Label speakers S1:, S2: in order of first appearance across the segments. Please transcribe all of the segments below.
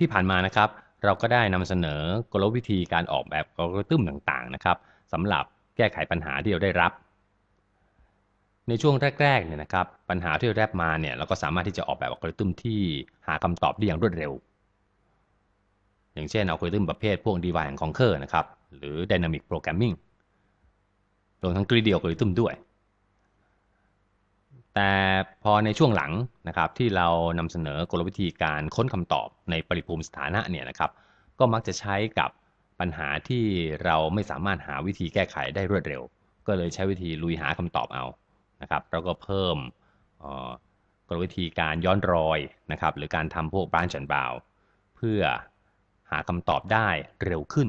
S1: ที่ผ่านมานะครับ เราก็ได้นำเสนอกลวิธีการออกแบบอัลกอริทึมต่างๆนะครับสำหรับแก้ไขปัญหาที่เราได้รับ ในช่วงแรกๆเนี่ยนะครับ ปัญหาที่เราได้มาเนี่ยเราก็สามารถที่จะออกแบบอัลกอริทึมที่หาคำตอบได้อย่างรวดเร็ว อย่างเช่นอัลกอริทึมประเภทพวก Divide and Conquer นะครับหรือ Dynamic Programming รวมทั้ง Greedy Algorithm ด้วย แต่พอในช่วงหลังนะครับที่เรานำเสนอกลวิธีการค้นคำตอบในปริภูมิสถานะเนี่ยนะครับ ก็มักจะใช้กับปัญหาที่เราไม่สามารถหาวิธีแก้ไขได้รวดเร็ว ก็เลยใช้วิธีลุยหาคำตอบเอานะครับแล้วก็เพิ่มกลวิธีการย้อนรอยนะครับหรือการทำพวก branch and bound เพื่อหาคำตอบได้เร็วขึ้น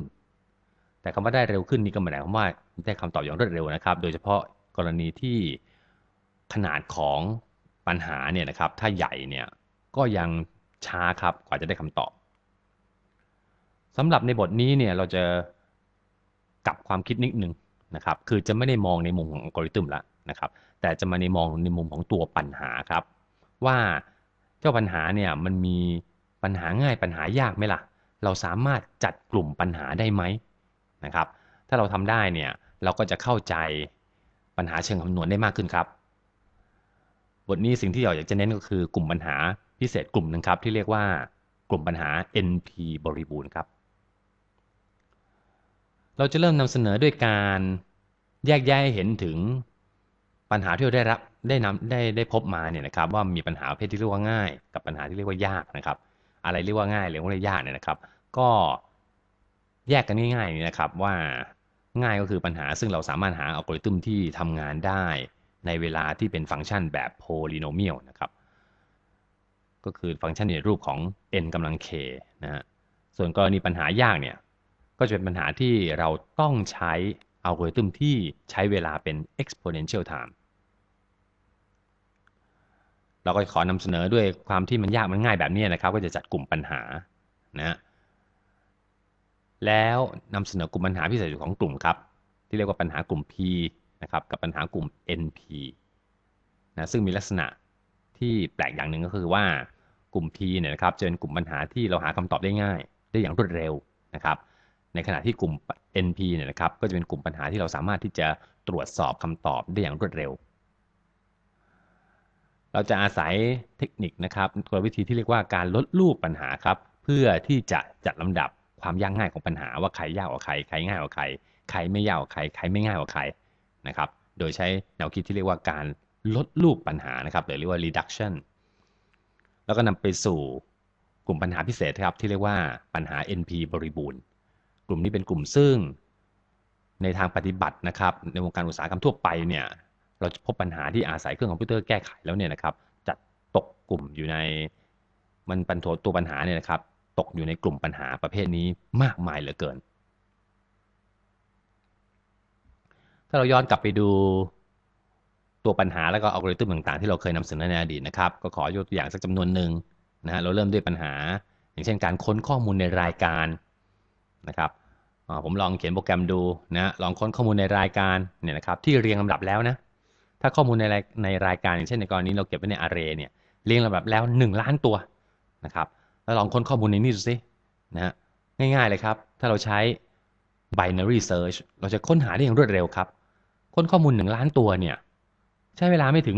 S1: แต่คำว่าได้เร็วขึ้นนี่ก็หมายความว่าได้คำตอบอย่างรวดเร็วนะครับ โดยเฉพาะกรณีที่ ขนาดของปัญหาเนี่ยนะครับ ถ้าใหญ่เนี่ยก็ยังช้าครับกว่าจะได้คำตอบสำหรับในบทนี้เนี่ยเราจะกลับความคิดนิดนึงนะครับ คือจะไม่ได้มองในมุมของอัลกอริทึมละนะครับ แต่จะมาในมองในมุมของตัวปัญหาครับ ว่าเจ้าปัญหาเนี่ยมันมีปัญหาง่ายปัญหายากไหมล่ะ เราสามารถจัดกลุ่มปัญหาได้ไหมนะครับ ถ้าเราทำได้เนี่ยเราก็จะเข้าใจปัญหาเชิงคำนวณได้มากขึ้นครับ บทนี้สิ่งที่เราอยากจะเน้นก็คือกลุ่มปัญหาพิเศษกลุ่มหนึ่งครับ ที่เรียกว่ากลุ่มปัญหา NP บริบูรณ์ครับ เราจะเริ่มนำเสนอด้วยการแยกแยะให้เห็นถึงปัญหาที่เราได้รับได้นำได้ได้พบมาเนี่ยนะครับ ว่ามีปัญหาประเภทที่เรียกว่าง่าย กับปัญหาที่เรียกว่ายากนะครับ อะไรเรียกว่าง่ายหรือว่าเรียกยากเนี่ยนะครับ ก็แยกกันง่ายๆนี่นะครับว่าง่ายก็คือปัญหาซึ่งเราสามารถหาอัลกอริทึมที่ทำงานได้ ในเวลาที่เป็นฟังก์ชันแบบโพลิโนเมียลนะครับ ก็คือฟังก์ชันในรูปของ n กำลัง k นะฮะ ส่วนกรณีปัญหายากเนี่ย ก็จะเป็นปัญหาที่เราต้องใช้อัลกอริทึมที่ใช้เวลาเป็น exponential time เราก็ขอนำเสนอด้วยความที่มันยากมันง่ายแบบนี้นะครับ ก็จะจัดกลุ่มปัญหานะแล้วนำเสนอกลุ่มปัญหาพิเศษของกลุ่มครับ ที่เรียกว่าปัญหากลุ่ม P นะครับกับปัญหากลุ่ม NP นะซึ่งมีลักษณะที่แปลกอย่างหนึ่งก็คือว่ากลุ่ม P เนี่ยนะครับจะเป็นกลุ่มปัญหาที่เราหาคำตอบได้ง่าย ได้อย่างรวดเร็วนะครับในขณะที่กลุ่ม NP เนี่ยนะครับก็จะเป็นกลุ่มปัญหาที่เราสามารถที่จะตรวจสอบคำตอบได้อย่างรวดเร็ว เราจะอาศัยเทคนิคนะครับกลวิธีที่เรียกว่าการลดรูปปัญหาครับเพื่อที่จะจัดลำดับความยากง่ายของปัญหาว่าใครยากกว่าใคร ใครง่ายกว่าใคร ใครไม่ยากกว่าใคร ใครไม่ง่ายกว่าใคร นะครับ โดยใช้แนวคิดที่เรียกว่าการลดรูปปัญหานะครับหรือเรียกว่า reduction แล้วก็นำไปสู่กลุ่มปัญหาพิเศษครับที่เรียกว่าปัญหา NP บริบูรณ์ กลุ่มนี้เป็นกลุ่มซึ่ง ในทางปฏิบัตินะครับ ในวงการอุตสาหกรรมทั่วไปเนี่ยเราจะพบปัญหาที่อาศัยเครื่องคอมพิวเตอร์แก้ไขแล้วเนี่ยนะครับจะตกกลุ่มอยู่ในมันปัญโตัวปัญหาเนี่ยนะครับ ตกอยู่ในกลุ่มปัญหาประเภทนี้มากมายเหลือเกิน ถ้าเราย้อนกลับไปดูตัวปัญหาแล้วก็อัลกอริทึมต่างๆ ที่เราเคยนำเสนอในอดีตนะครับ ก็ขอยกตัวอย่างสักจำนวนหนึ่งนะฮะเราเริ่มด้วยปัญหา อย่างเช่นการค้นข้อมูลในรายการนะครับผมลองเขียนโปรแกรมดูนะลองค้นข้อมูลในรายการเนี่ยนะครับที่เรียงลำดับแล้วนะถ้าข้อมูลในในรายการอย่างเช่นในกรณีเราเก็บไว้ใน array เนี่ยเรียงลำดับแล้ว 1 ล้านตัวนะครับแล้วลองค้นข้อมูลในนี้ดูสินะฮะง่ายๆเลยครับ ถ้าเราใช้ binary search เราจะค้นหาได้อย่างรวดเร็วครับ ค้นข้อมูล 1 ล้านตัวเนี่ย ใช้เวลาไม่ถึง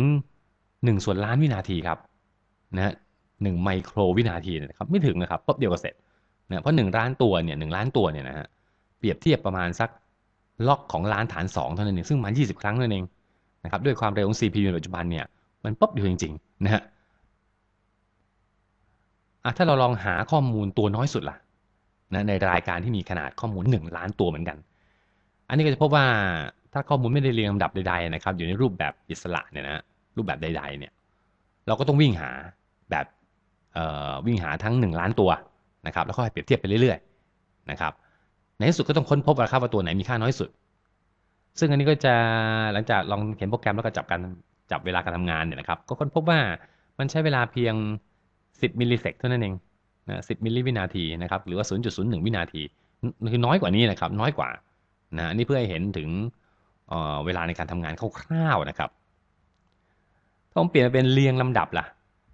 S1: 1 ส่วนล้านวินาทีครับนะหนึ่งไมโครวินาทีนะครับไม่ถึงนะครับปุ๊บเดียวก็เสร็จนะเพราะ1ล้านตัวเนี่ยหนึ่งล้านตัวเนี่ยนะฮะเปรียบเทียบประมาณสักล็อกของล้านฐาน 2 เท่านั้นเองซึ่งมัน 20 ครั้งนั่นเองนะครับด้วยความเร็วของ CPU ในปัจจุบันเนี่ยมันปุ๊บเดียวจริงๆนะฮะถ้าเราลองหาข้อมูลตัวน้อยสุดล่ะนะในรายการที่มีขนาดข้อมูล 1 ล้านตัวเหมือนกัน อันนี้ก็จะพบว่า ถ้าข้อมูลไม่ได้เรียงลำดับใดๆนะครับ อยู่ในรูปแบบอิสระเนี่ยนะรูปแบบใด ๆ เนี่ย เราก็ต้องวิ่งหาแบบวิ่งหาทั้ง 1 ล้านตัวนะครับ แล้วก็เปรียบเทียบไปเรื่อยๆนะครับ ในที่สุดก็ต้องค้นพบว่าว่าตัวไหนมีค่าน้อยสุด ซึ่งอันนี้ก็จะหลังจากลองเขียนโปรแกรมแล้วก็จับการจับเวลาการทำงานเนี่ยนะครับ ก็ค้นพบว่ามันใช้เวลาเพียง 10มิลลิเซกเท่านั้นเองนะ10มิลลิวินาทีนะครับ หรือว่า 0.01 วินาที คือน้อยกว่านี้นะครับ น้อยกว่านะนี่เพื่อให้เห็นถึง เวลาในการทำงานคร่าวๆนะครับถ้าผมเปลี่ยนเป็นเรียงลำดับล่ะ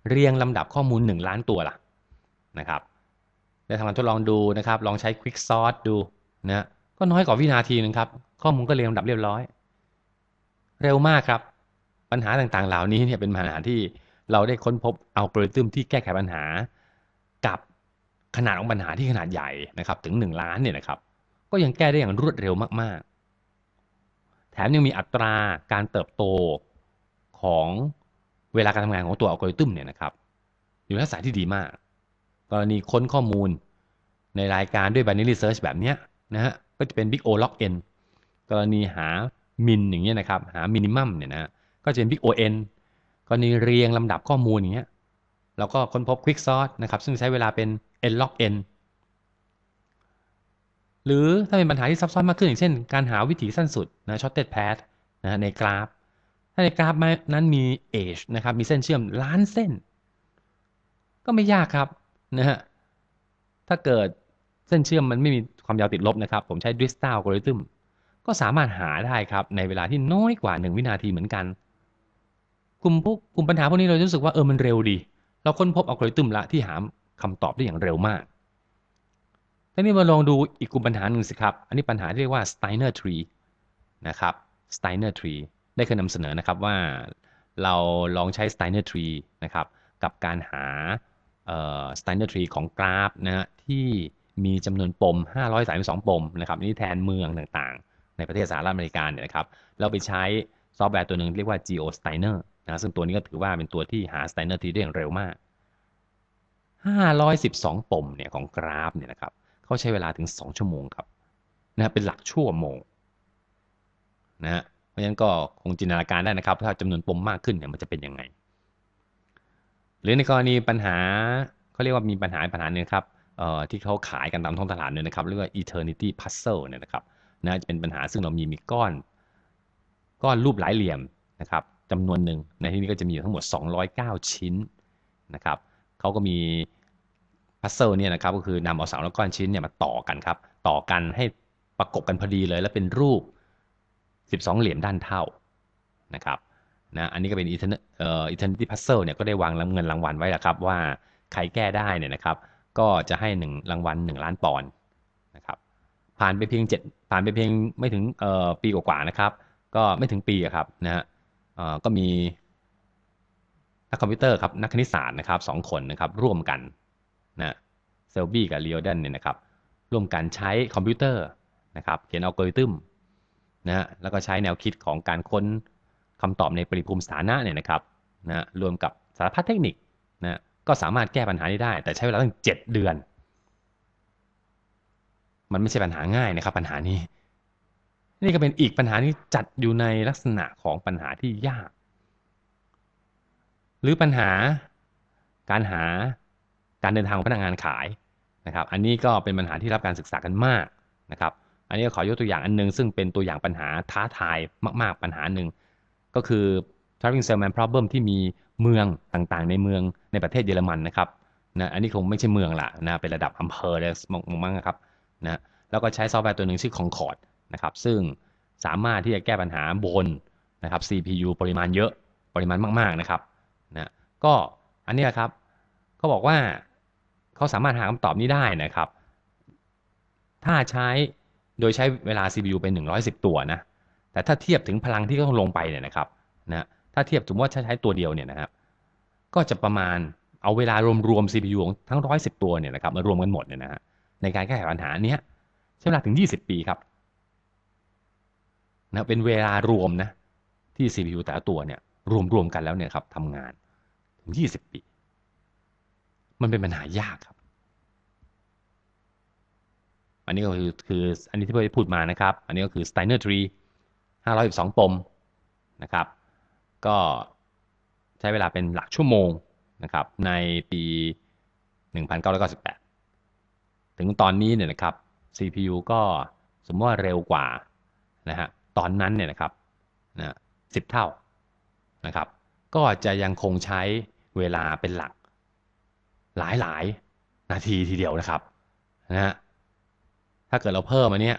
S1: เรียงลำดับข้อมูล 1 ล้านตัวล่ะนะครับได้ทำการทดลองดูนะครับ ลองใช้ Quick Sort ดูนะก็น้อยกว่าวินาทีนึงครับ ข้อมูลก็เรียงลำดับเรียบร้อย เร็วมากครับ ปัญหาต่างๆ เหล่านี้เนี่ยเป็นปัญหาที่เราได้ค้นพบอัลกอริทึมที่แก้ไขปัญหา กับขนาดของปัญหาที่ขนาดใหญ่นะครับ ถึง 1 ล้านเนี่ยนะครับ ก็ยังแก้ได้อย่างรวดเร็วมากๆ แถมยังมีอัตราการเติบโตของเวลาการทำงานของตัวอัลกอริทึมเนี่ยนะครับ อยู่ในลักษณะที่ดีมาก กรณีค้นข้อมูลในรายการด้วย binary search แบบนี้นะฮะก็จะเป็น big O log n กรณีหา min อย่างเงี้ยนะครับ หา minimum เนี่ยนะก็จะเป็น big O n กรณีเรียงลำดับข้อมูลอย่างเงี้ยเราก็ค้นพบ quick sort นะครับ ซึ่งใช้เวลาเป็น n log n หรือถ้าเป็นปัญหาที่ซับซ้อนมากขึ้นอย่างเช่น การหาวิถีสั้นสุดนะ shortest path นะในกราฟ ถ้าในกราฟนั้นมี edge นะครับมีเส้นเชื่อมล้านเส้น ก็ไม่ยากครับนะฮะถ้าเกิดเส้นเชื่อมมันไม่มีความยาวติดลบนะครับ ผมใช้ d r i s t a l algorithm ก็สามารถหาได้ครับในเวลาที่น้อยกว่า 1 วินาทีเหมือนกัน กลุ่มพวกกลุ่มปัญหาพวกนี้เรารู้สึกว่าเออมันเร็วดี เราค้นพบอัลกอริทึมละที่หาคำตอบได้อย่างเร็วมาก ทีนี้มาลองดูอีกกลุ่มปัญหาหนึ่งสิครับ อันนี้ปัญหาที่เรียกว่า Steiner tree นะครับ Steiner tree ได้เคยนำเสนอนะครับว่าเราลองใช้ Steiner tree นะครับกับการหา Steiner tree ของกราฟนะฮะที่มีจำนวนปม 532 ปมนะครับนี่แทนเมืองต่างๆ ในประเทศสหรัฐอเมริกาเนี่ยนะครับ เราไปใช้ซอฟต์แวร์ตัวหนึ่งเรียกว่า Geo Steiner นะซึ่งตัวนี้ก็ถือว่าเป็นตัวที่หา Steiner tree ได้อย่างเร็วมาก 512 ปมเนี่ยของกราฟเนี่ยนะครับ เขาใช้เวลาถึง 2 ชั่วโมงครับนะเป็นหลักชั่วโมงนะฮะเพราะฉะนั้นก็คงจินตนาการได้นะครับ ถ้าจำนวนปมมากขึ้นเนี่ยมันจะเป็นยังไง หรือในกรณีปัญหาเขาเรียกว่ามีปัญหาปัญหาหนึ่งครับที่เขาขายกันตามท้องตลาดเนี่ยนะครับเรียกว่า eternity puzzle เนี่ยนะครับนะจะเป็นปัญหาซึ่งเรามีมีก้อน ก้อนรูปหลายเหลี่ยมนะครับจำนวนหนึ่งในที่นี้ก็จะมีอยู่ทั้งหมด 209 ชิ้นนะครับเขาก็มี พัซเซิลเนี่ยนะครับก็คือนำเอาสามก้อนชิ้นเนี่ยมาต่อกันครับ ต่อกันให้ประกบกันพอดีเลย แล้วเป็นรูป 12 เหลี่ยมด้านเท่านะครับนะอันนี้ก็เป็นอีเทนเอ่ออีเทนตี้พัซเซิลเนี่ยก็ได้วางเงินรางวัลไว้แล้วครับ ว่าใครแก้ได้เนี่ยนะครับ ก็จะให้1รางวัล1ล้านปอนด์นะครับผ่านไปเพียง 7 ผ่านไปเพียงไม่ถึงเอ่อปีกว่าๆนะครับ ก็ไม่ถึงปีครับนะฮะเอ่อก็มีนักคอมพิวเตอร์ครับนักคณิตศาสตร์นะครับสองคนนะครับร่วมกัน นะเซลบี้กับเลียวเดนเนี่ยนะครับร่วมกันใช้คอมพิวเตอร์นะครับเขียนอัลกอริทึมนะแล้วก็ใช้แนวคิดของการค้นคำตอบในปริภูมิสถานะเนี่ยนะครับนะรวมกับสารพัดเทคนิคนะก็สามารถแก้ปัญหานี้ได้ แต่ใช้เวลาตั้ง 7 เดือน มันไม่ใช่ปัญหาง่ายนะครับปัญหานี้ นี่ก็เป็นอีกปัญหาที่จัดอยู่ในลักษณะของปัญหาที่ยาก หรือปัญหาการหา การเดินทางของพนักงานขายนะครับ อันนี้ก็เป็นปัญหาที่รับการศึกษากันมากนะครับ อันนี้ขอยกตัวอย่างอันนึง ซึ่งเป็นตัวอย่างปัญหาท้าทายมากๆปัญหาหนึ่งก็คือ traveling salesman problem ที่มีเมืองต่างๆ ในเมืองในประเทศเยอรมันนะครับนะอันนี้คงไม่ใช่เมืองละนะเป็นระดับอำเภอเลยมั้งครับนะแล้วก็ใช้ซอฟต์แวร์ตัวหนึ่งชื่อ Concord นะครับซึ่งสามารถที่จะแก้ปัญหาบนนะครับ CPU ปริมาณเยอะปริมาณมากๆนะครับนะก็อันนี้ครับเขาบอกว่า เขาสามารถหาคำตอบนี้ได้นะครับ ถ้าใช้โดยใช้เวลา CPU เป็น 110 ตัวนะ แต่ถ้าเทียบถึงพลังที่ต้องลงไปเนี่ยนะครับนะถ้าเทียบสมมติว่าใช้ตัวเดียวเนี่ยนะครับ ก็จะประมาณเอาเวลารวมๆ CPU ของทั้ง 110 ตัวเนี่ยนะครับมารวมกันหมดเนี่ยนะฮะในการแก้ไขปัญหาเนี้ยใช้เวลาถึง 20 ปีครับนะเป็นเวลารวมนะที่ CPU แต่ละตัวเนี่ยรวมๆกันแล้วเนี่ยครับทำงานถึง 20 ปี มันเป็นปัญหายากครับ อันนี้ก็คือคืออันนี้ที่พี่พูดมานะครับ อันนี้ก็คือ Steiner tree 512 ปมนะครับ ก็ใช้เวลาเป็นหลักชั่วโมงนะครับ ในปี 1998 ถึงตอนนี้เนี่ยนะครับ CPU ก็สมมติว่าเร็วกว่านะฮะตอนนั้นเนี่ยนะครับนะสิบเท่านะครับ ก็จะยังคงใช้เวลาเป็นหลัก หลายหลายนาทีทีเดียวนะครับนะฮะถ้าเกิดเราเพิ่มอันเนี้ย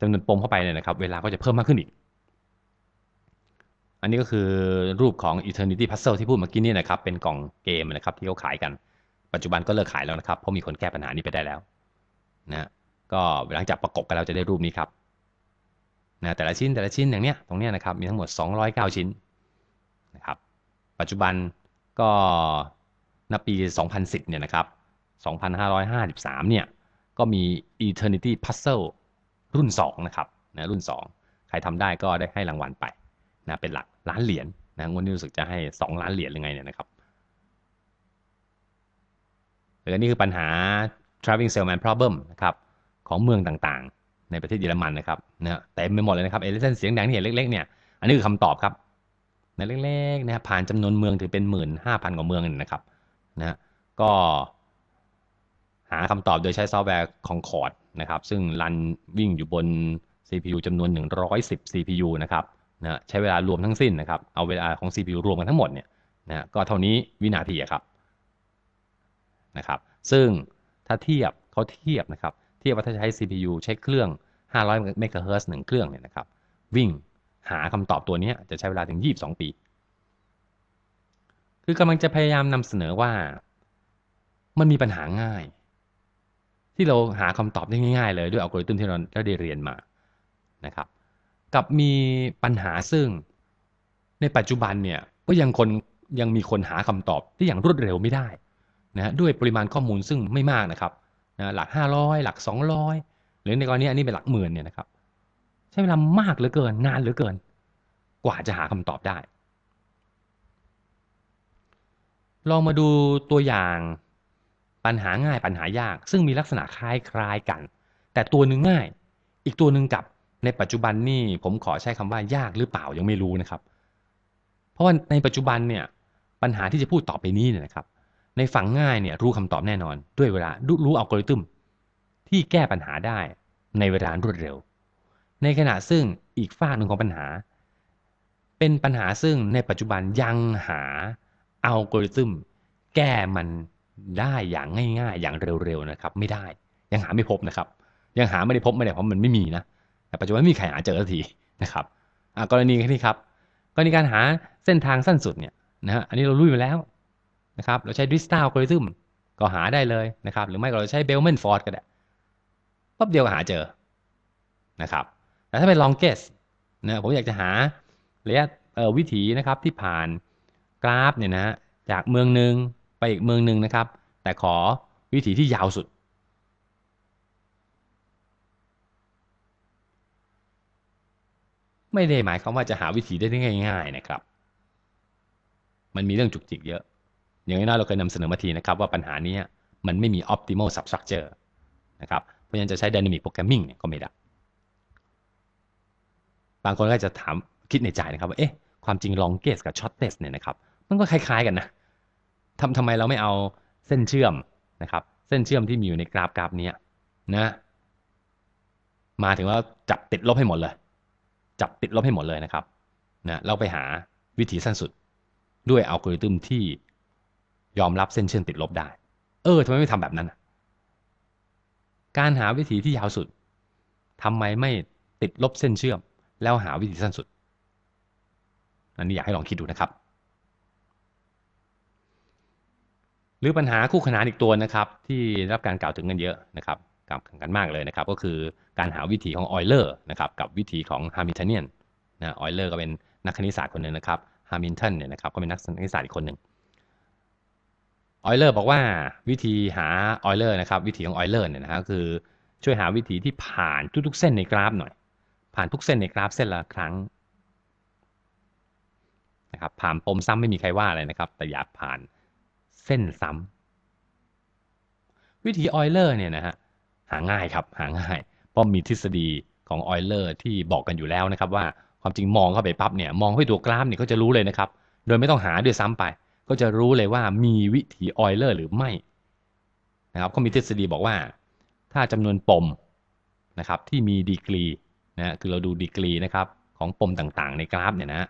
S1: จำนวนปมเข้าไปเนี่ยนะครับ เวลาก็จะเพิ่มมากขึ้นอีก อันนี้ก็คือรูปของ Eternity Puzzle ที่พูดเมื่อกี้นี่นะครับ เป็นกล่องเกมนะครับที่เขาขายกัน ปัจจุบันก็เลิกขายแล้วนะครับ เพราะมีคนแก้ปัญหานี้ไปได้แล้วนะก็หลังจากประกบกันเราจะได้รูปนี้ครับนะแต่ละชิ้นแต่ละชิ้นอย่างเนี้ยตรงเนี้ยนะครับมีทั้งหมด 209 ชิ้นนะครับปัจจุบันก็ ณปี 2010 เนี่ยนะครับ 2553 เนี่ย ก็มี Eternity Puzzle รุ่น 2 นะครับนะรุ่น 2 ใครทำได้ก็ได้ให้รางวัลไปนะเป็นหลักล้านเหรียญนะงวดนี้รู้สึกจะให้ 2 ล้านเหรียญหรือไงเนี่ยนะครับหรือนี่คือปัญหา traveling salesman problem นะครับของเมืองต่างๆ ในประเทศเยอรมันนะครับนะเต็มไปหมดเลยนะครับเอลิเซนเสียงดังที่เห็นเล็กๆเนี่ยอันนี้คือคำตอบครับในเล็กๆนะผ่านจำนวนเมืองถึงเป็นหมื่นห้าพันกว่าเมืองนะครับ นะก็หาคำตอบโดยใช้ซอฟต์แวร์ Concord นะครับซึ่งรันวิ่งอยู่บน CPU จำนวน 110 CPU นะครับนะใช้เวลารวมทั้งสิ้นนะครับ เอาเวลาของ CPU รวมกันทั้งหมดเนี่ยนะก็เท่านี้วินาทีครับนะครับ ซึ่งถ้าเทียบเขาเทียบนะครับ เทียบว่าถ้าใช้ CPU ใช้เครื่อง 500เมกะเฮิร์หนึ่งเครื่องเนี่ยนะครับ วิ่งหาคำตอบตัวนี้จะใช้เวลาถึง 22 ปี คือกำลังจะพยายามนำเสนอว่า มันมีปัญหาง่าย ที่เราหาคำตอบได้ง่ายๆเลยด้วยอัลกอริทึมที่เราได้เรียนมานะครับ กับมีปัญหาซึ่งในปัจจุบันเนี่ยก็ยังคนยังมีคนหาคำตอบที่อย่างรวดเร็วไม่ได้นะด้วยปริมาณข้อมูลซึ่งไม่มากนะครับนะหลัก 500 หลัก 200 หรือในกรณีอันนี้เป็นหลักหมื่นเนี่ยนะครับ ใช้เวลามากเหลือเกินนานเหลือเกิน กว่าจะหาคำตอบได้ ลองมาดูตัวอย่างปัญหาง่ายปัญหายาก ซึ่งมีลักษณะคล้ายๆกัน แต่ตัวหนึ่งง่าย อีกตัวหนึ่งกับในปัจจุบันนี่ผมขอใช้คำว่ายากหรือเปล่ายังไม่รู้นะครับ เพราะว่าในปัจจุบันเนี่ยปัญหาที่จะพูดต่อไปนี้เนี่ยนะครับ ในฝั่งง่ายเนี่ยรู้คำตอบแน่นอน ด้วยเวลารู้อัลกอริทึมที่แก้ปัญหาได้ในเวลารวดเร็ว ในขณะซึ่งอีกฝั่งหนึ่งของปัญหา เป็นปัญหาซึ่งในปัจจุบันยังหา อัลกอริทึมแก้มันได้อย่างง่าย ๆ อย่างเร็วๆนะครับ ไม่ได้ยังหาไม่พบนะครับ ยังหาไม่ได้พบไม่ได้เพราะมันไม่มีนะแต่ปัจจุบันไม่มีใครหาเจอสักทีนะครับกรณีนี้ครับกรณีการหาเส้นทางสั้นสุดเนี่ยนะฮะอันนี้เรารู้อยู่แล้วนะครับเราใช้ดิสตาลกริทึมก็หาได้เลยนะครับ หรือไม่ก็เราใช้เบลเมนฟอร์ดก็ได้ปั๊บเดียวก็หาเจอนะครับแต่ถ้าเป็นลองเกสนะผมอยากจะหาระยะวิถีนะครับที่ผ่าน กราฟเนี่ยนะจากเมืองหนึ่งไปอีกเมืองหนึ่งนะครับ แต่ขอวิถีที่ยาวสุด ไม่ได้หมายความว่าจะหาวิธีได้ง่าย ๆนะครับ มันมีเรื่องจุกจิกเยอะ อย่างน้อยเราเคยนำเสนอมาทีนะครับ ว่าปัญหานี้มันไม่มี optimal substructure นะครับเพราะฉะนั้นจะใช้ dynamic programming เนี่ยก็ไม่ได้บางคนก็จะถามคิดในใจนะครับว่าเอ๊ะความจริง longest กับ shortest เนี่ยนะครับ มันก็คล้ายๆกันนะทำทำไมเราไม่เอาเส้นเชื่อมนะครับ เส้นเชื่อมที่มีอยู่ในกราฟกราฟนี้นะมาถึงว่าจับติดลบให้หมดเลย จับติดลบให้หมดเลยนะครับนะเราไปหาวิธีสั้นสุดด้วยอัลกอริทึมที่ยอมรับเส้นเชื่อมติดลบได้ เออทำไมไม่ทำแบบนั้น การหาวิธีที่ยาวสุดทำไมไม่ติดลบเส้นเชื่อม แล้วหาวิธีสั้นสุด อันนี้อยากให้ลองคิดดูนะครับ หรือปัญหาคู่ขนานอีกตัวนะครับ ที่รับการกล่าวถึงกันเยอะนะครับกล่าวถึงกันมากเลยนะครับ ก็คือการหาวิธีของออยเลอร์นะครับกับวิธีของฮามิลตันเนียนนะออยเลอร์ก็เป็นนักคณิตศาสตร์คนหนึ่งนะครับฮามิลตันเนี่ยนะครับก็เป็นนักคณิตศาสตร์อีกคนหนึ่งออยเลอร์บอกว่าวิธีหาออยเลอร์นะครับวิธีของออยเลอร์เนี่ยนะครคือช่วยหาวิธีที่ผ่านทุกๆเส้นในกราฟหน่อย ผ่านทุกเส้นในกราฟเส้นละครั้งนะครับผ่านปมซ้ำไม่มีใครว่าอะไรนะครับ แต่อย่าผ่าน เส้นซ้ำวิธีออยเลอร์เนี่ยนะฮะหาง่ายครับหาง่ายเพราะมีทฤษฎีของออยเลอร์ที่บอกกันอยู่แล้วนะครับว่าความจริงมองเข้าไปปั๊บเนี่ยมองไปตัวกราฟเนี่ยก็จะรู้เลยนะครับ โดยไม่ต้องหาด้วยซ้ำไป ก็จะรู้เลยว่ามีวิธีออยเลอร์หรือไม่นะครับเขามีทฤษฎีบอกว่า ถ้าจำนวนปมนะครับที่มีดีกรีนะคือเราดูดีกรีนะครับของปมต่างๆ ในกราฟเนี่ยนะ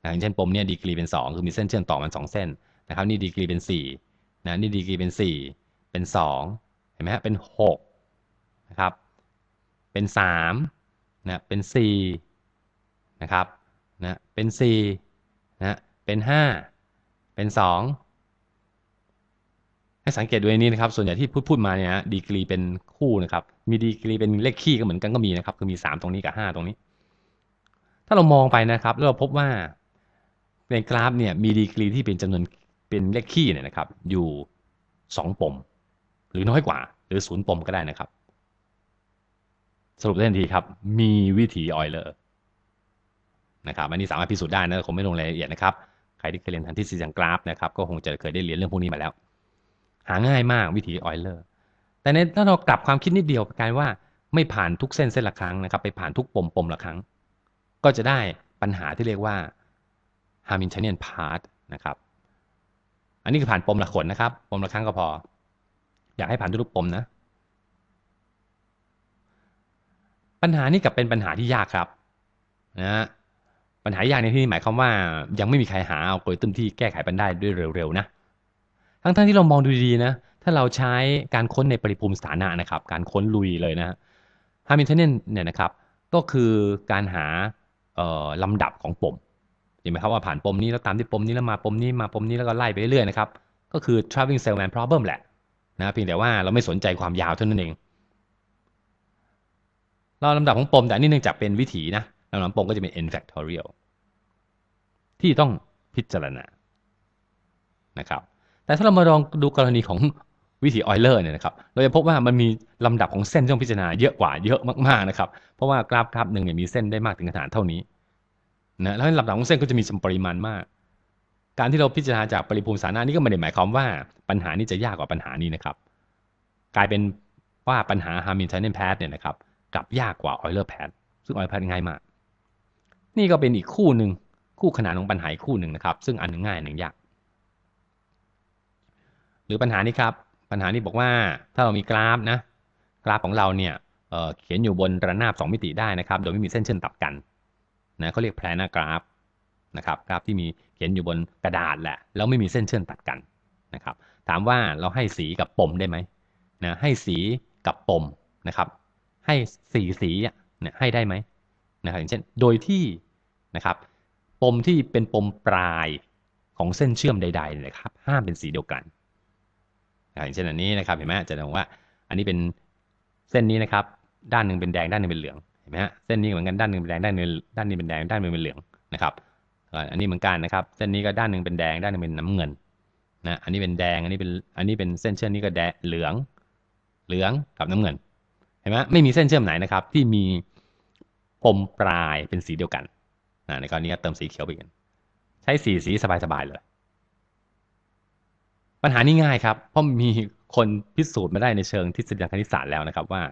S1: อย่างเช่นปมเนี่ยดีกรีเป็น 2 คือมีเส้นเชื่อมต่อมัน 2 เส้น นะครับนี่ดีกรีเป็น4นะนี่ดีกรีเป็น 4 เป็น 2 เห็นไหมฮะเป็น6นะครับเป็น3นะเป็น4นะครับนะเป็น4นะเป็น 5 เป็น 2 ให้สังเกตดูในนี้นะครับ ส่วนใหญ่ที่พูดพูดมาเนี่ยนะดีกรีเป็นคู่นะครับ มีดีกรีเป็นเลขคี่ก็เหมือนกันก็มีนะครับ คือมี 3 ตรงนี้กับ 5 ตรงนี้ ถ้าเรามองไปนะครับแล้วเราพบว่าในกราฟเนี่ยมีดีกรีที่เป็นจำนวน เป็นเลขคี่เนี่ยนะครับ อยู่ 2 ปม หรือน้อยกว่า หรือศูนย์ปมก็ได้นะครับ สรุปได้ทันทีครับ มีวิธีออยเลอร์นะครับอันนี้สามารถพิสูจน์ได้นะผมไม่ลงรายละเอียดนะครับ ใครที่เคยเรียนทางทฤษฎีทางกราฟนะครับ ก็คงจะเคยได้เรียนเรื่องพวกนี้มาแล้ว หาง่ายมากวิธีออยเลอร์แต่ในถ้าเรากลับความคิดนิดเดียวกลายว่าไม่ผ่านทุกเส้นเส้นละครั้งนะครับ ไปผ่านทุกปมปมละครั้ง ก็จะได้ปัญหาที่เรียกว่า Hamiltonian part นะครับ อันนี้คือผ่านปมละขนนะครับ ปมละครั้งก็พอ อยากให้ผ่านทุกๆปมนะ ปัญหานี้กับเป็นปัญหาที่ยากครับนะปัญหายากในที่นี้หมายความว่า ยังไม่มีใครหาเอัลกอริทึมที่แก้ไขปัญหาได้ด้วยเร็วๆนะทั้งๆที่เรามองดูดีๆนะ ถ้าเราใช้การค้นในปริภูมิสถานะนะครับ การค้นลุยเลยนะฮามิลตันเนี่ยนะครับ ก็คือการหาลำดับของปม เห็นไหมครับว่าผ่านปมนี้แล้วตามที่ปมนี้แล้วมาปมนี้มาปมนี้แล้วก็ไล่ไปเรื่อยๆนะครับ ก็คือ traveling salesman problem แหละนะเพียงแต่ว่าเราไม่สนใจความยาวเท่านั้นเองเราลำดับของปมแต่นี่เนื่องจากเป็นวิถีนะลำดับปมก็จะเป็น n factorial ที่ต้องพิจารณานะครับแต่ถ้าเรามาลองดูกรณีของวิถีออยเลอร์เนี่ยนะครับเราจะพบว่ามันมีลำดับของเส้นที่ต้องพิจารณาเยอะกว่าเยอะมากๆนะครับ เพราะว่ากราฟกราฟหนึ่งเนี่ยมีเส้นได้มากถึงขนาดเท่านี้ นะแล้วลำดับของเส้นก็จะมีปริมาณมาก การที่เราพิจารณาจากปริภูมิสานะนี้ก็ไม่ได้หมายความว่าปัญหานี้จะยากกว่าปัญหานี้นะครับ กลายเป็นว่าปัญหา Hamiltonian path เนี่ยนะครับกลับยากกว่า Euler path ซึ่ง Euler path ง่ายมาก นี่ก็เป็นอีกคู่หนึ่งคู่ขนานของปัญหาคู่หนึ่งนะครับ ซึ่งอันหนึ่งง่ายอันหนึ่งยาก หรือปัญหานี้ครับปัญหานี้บอกว่าถ้าเรามีกราฟนะกราฟของเราเนี่ยเเขียนอยู่บนระนาบ 2 มิติได้นะครับ โดยไม่มีเส้นเชื่อมตัดกัน นะเขาเรียกแพลนากราฟนะครับกราฟที่มีเขียนอยู่บนกระดาษแหละแล้วไม่มีเส้นเชื่อมตัดกันนะครับถามว่าเราให้สีกับปมได้ไหมนะให้สีกับปมนะครับ ให้สีสีเนี่ยให้ได้ไหมนะครับอย่างเช่นโดยที่นะครับปมที่เป็นปมปลายของเส้นเชื่อมใดๆนะครับ ห้ามเป็นสีเดียวกันอย่างเช่นอันนี้นะครับเห็นไหมจะมองว่า อันนี้เป็นเส้นนี้นะครับ ด้านหนึ่งเป็นแดงด้านหนึ่งเป็นเหลือง เห็นไหมฮะเส้นนี้เหมือนกันด้านหนึ่งเป็นแดงด้านนึงด้านนี้เป็นแดงด้านนึงเป็นเหลืองนะครับอันนี้เหมือนกันนะครับเส้นนี้ก็ด้านหนึ่งเป็นแดงด้านนึงเป็นน้ำเงินนะอันนี้เป็นแดงอันนี้เป็นอันนี้เป็นเส้นเชื่อมนี้ก็แดงเหลืองเหลืองกับน้ำเงินเห็นไหมไม่มีเส้นเชื่อมไหนนะครับ ที่มีปมปลายเป็นสีเดียวกันในกรณีก็เติมสีเขียวไปกันใช้สีสีสบายๆเลย ปัญหานี้ง่ายครับ เพราะมีคนพิสูจน์มาได้ในเชิงทฤษฎีคณิตศาสตร์แล้วนะครับ ว่า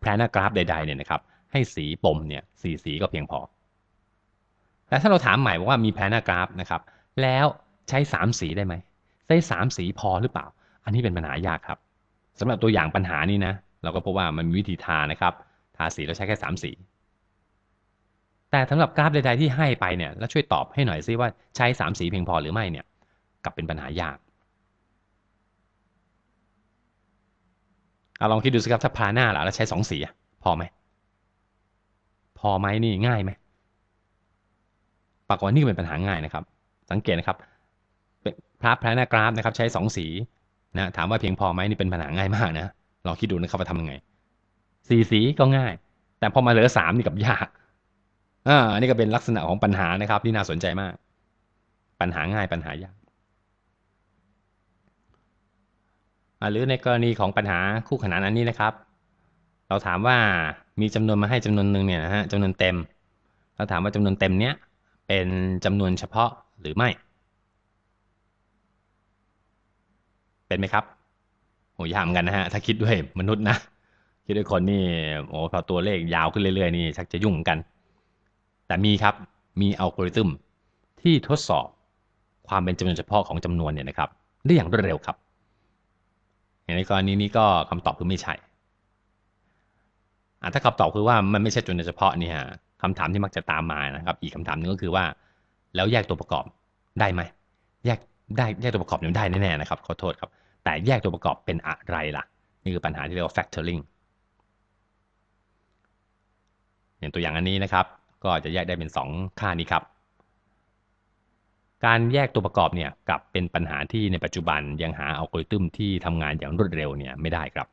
S1: แพลนกราฟใดๆเนี่ยนะครับ ให้สีปมเนี่ยสีสีก็เพียงพอ แต่ถ้าเราถามใหม่ว่ามีแพลนกราฟนะครับ แล้วใช้สามสีได้ไหมใช้สามสีพอหรือเปล่า อันนี้เป็นปัญหายากครับสำหรับตัวอย่างปัญหานี้นะ เราก็พบว่ามันมีวิธีทานะครับ ทาสีแล้วใช้แค่สามสี แต่สำหรับกราฟใดๆที่ให้ไปเนี่ยแล้วช่วยตอบให้หน่อยซิว่าใช้ 3 สีเพียงพอหรือไม่เนี่ยกลับเป็นปัญหายากเอาลองคิดดูสิครับถ้าพาหน้าล่ะแล้วใช้2สีพอไหม อไหมนี่ง่ายไหมปรากฏนี่เป็นปัญหาง่ายนะครับ สังเกตนะครับพระพระหน้ากราฟนะครับ ใช้ 2 สีนะถามว่าเพียงพอไหมนี่เป็นปัญหาง่ายมากนะลองคิดดูนะครับว่าทำยังไงสีสีก็ง่าย แต่พอมาเหลือสามนี่กับยากอ่าอันนี้ก็เป็นลักษณะของปัญหานะครับ ที่น่าสนใจมาก ปัญหาง่ายปัญหายากหรือในกรณีของปัญหาคู่ขนานอันนี้นะครับ เราถามว่ามีจำนวนมาให้จำนวนหนึ่งเนี่ยนะฮะจำนวนเต็ม เราถามว่าจำนวนเต็มเนี้ยเป็นจำนวนเฉพาะหรือไม่ เป็นไหมครับโหยามกันนะฮะถ้าคิดด้วยมนุษย์นะคิดด้วยคนนี่โอ้พอตัวเลขยาวขึ้นเรื่อยๆนี่ชักจะยุ่งเหมือนกัน แต่มีครับมีอัลกอริทึมที่ทดสอบความเป็นจำนวนเฉพาะของจำนวนเนี่ยนะครับ ได้อย่างรวดเร็วครับอย่างในกรณีนี้ก็คำตอบคือไม่ใช่ ถ้าคำตอบคือว่ามันไม่ใช่จนเฉพาะเนี่ฮะคำถามที่มักจะตามมานะครับ อีกคำถามหนึ่งก็คือว่า แล้วแยกตัวประกอบได้ไหมแยกได้แยกตัวประกอบเนี่ยได้แน่ๆนะครับขอโทษครับ แต่แยกตัวประกอบเป็นอะไรล่ะ นี่คือปัญหาที่เรียกว่า factoring อย่างตัวอย่างอันนี้นะครับ ก็จะแยกได้เป็น 2 ค่านี้ครับ การแยกตัวประกอบเนี่ยกลับเป็นปัญหาที่ในปัจจุบันยังหาอัลกอริทึมที่ทำงานอย่างรวดเร็วเนี่ยไม่ได้ครับ